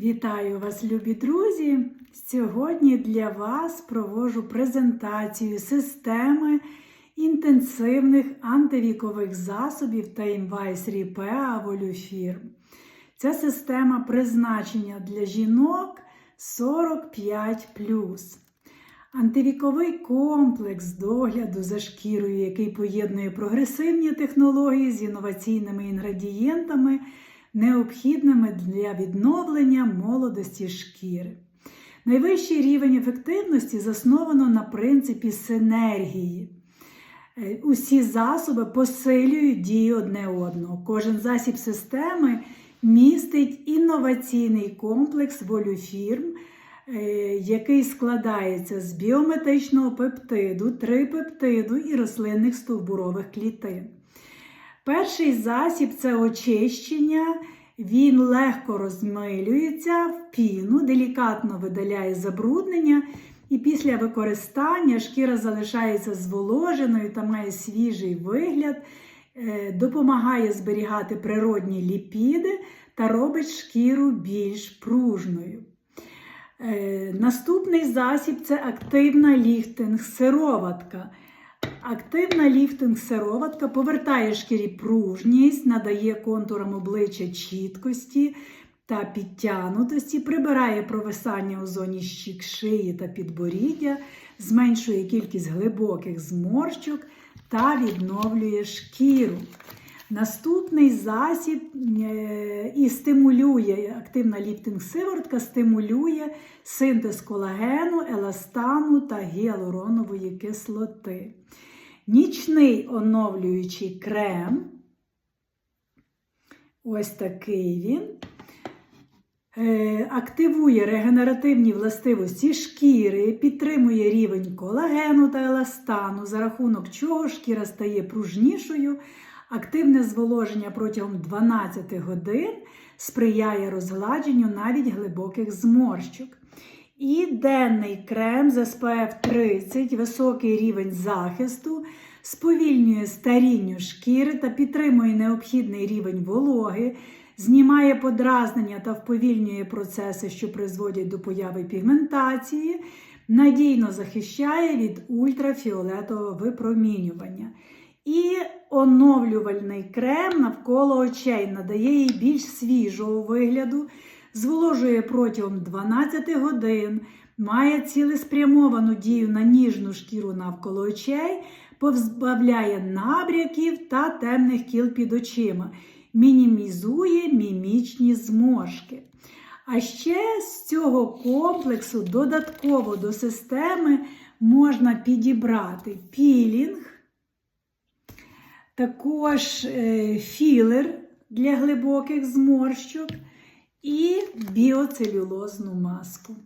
Вітаю вас, любі друзі! Сьогодні для вас провожу презентацію системи інтенсивних антивікових засобів та інвайс Ріпеа Волюфірм. Ця система призначення для жінок 45. Антивіковий комплекс догляду за шкірою, який поєднує прогресивні технології з інноваційними інгредієнтами, необхідними для відновлення молодості шкіри. Найвищий рівень ефективності засновано на принципі синергії. Е, Усі засоби посилюють дію одне одного. Кожен засіб системи містить інноваційний комплекс волюфірм, е, який складається з біометричного пептиду, трипептиду і рослинних стовбурових клітин. Перший засіб це очищення. Він легко розмилюється в піну, делікатно видаляє забруднення, і після використання шкіра залишається зволоженою та має свіжий вигляд, е, допомагає зберігати природні ліпіди та робить шкіру більш пружною. Е, Наступний засіб це активна ліфтинг-сироватка. Активна ліфтинг-сироватка повертає шкірі пружність, надає контурам обличчя чіткості та підтягнутості, прибирає провисання у зоні щік шиї та підборіддя, зменшує кількість глибоких зморщок та відновлює шкіру. Наступний засіб е, і стимулює активна ліфтинг-сиворотка, стимулює синтез колагену, еластану та гіалуронової кислоти. Нічний оновлюючий крем. Ось такий він. Е, Активує регенеративні властивості шкіри, підтримує рівень колагену та еластану, за рахунок чого шкіра стає пружнішою. Активне зволоження протягом 12 годин сприяє розгладженню навіть глибоких зморщок. І денний крем з SPF 30, високий рівень захисту, сповільнює старінню шкіри та підтримує необхідний рівень вологи, знімає подразнення та вповільнює процеси, що призводять до появи пігментації, надійно захищає від ультрафіолетового випромінювання. І оновлювальний крем навколо очей надає їй більш свіжого вигляду, зволожує протягом 12 годин, має цілеспрямовану дію на ніжну шкіру навколо очей, позбавляє набряків та темних кіл під очима, мінімізує мімічні зморшки. А ще з цього комплексу додатково до системи можна підібрати пілінг. Також е, філер для глибоких зморщок і біоцелюлозну маску.